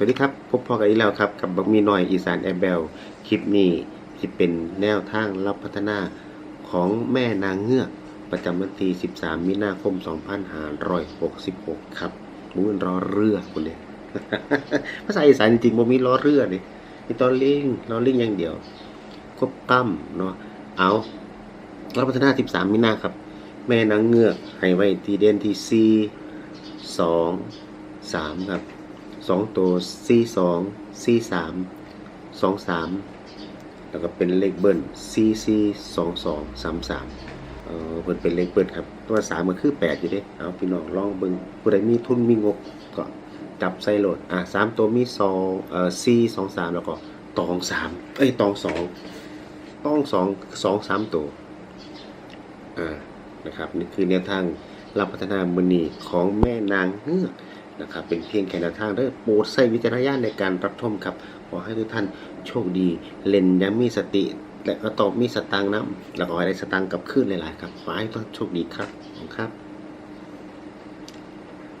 สวัสดีครับ พบพอกันอีกแล้วครับ กับบักมีน้อยอีสานแอร์เบลคลิปนี้จะเป็นแนวทางรับพัฒนาของแม่นางเงือก ประจำวันที่ 13 มีนาคม 2566 ครับมือรอเรือคนเดียภาษาอีสานจริงๆบ่มีล้อเรือนี่มีตอนลิงล้อลิงอย่างเดียวควบตั้มเนาะเอารับพัฒนา 13 มีนาครับ แม่นางเงือกให้ไว้ที่เด่นที่ 4 2 3 ครับ สองตัวสี่สองสี่สามสองสามแล้วก็เป็นเลขเบิ้ลสี่สี่สองสองสามสามเออเพิ่นเป็นเลขเบิ้ลครับ ตัวสามมันคือแปดอยู่เด้เอาพี่น้องลองเบิ่งผู้ใดมีทุนมีงบก็จับใส่โหลดอะสามตัวมีสองเอ่อสี่สองสามแล้วก็ตองสามเอ้ยตองสองต้องสองสองสามตัวอ่านะครับนี่คือแนวทางรับพัฒนามือนีของแม่นางเงือก นะครับ เป็นเพียงแค่แนวทางเด้อโปรดใช้วิจารณญาณในการรับชมครับ ขอให้ทุกท่านโชคดี เล่นยังมีสติ และก็ตอบมีสตังค์นะแล้วก็ให้ได้สตังค์กลับคืนหลายๆครับขอให้ทุกท่านโชคดีครับขอบคุณครับ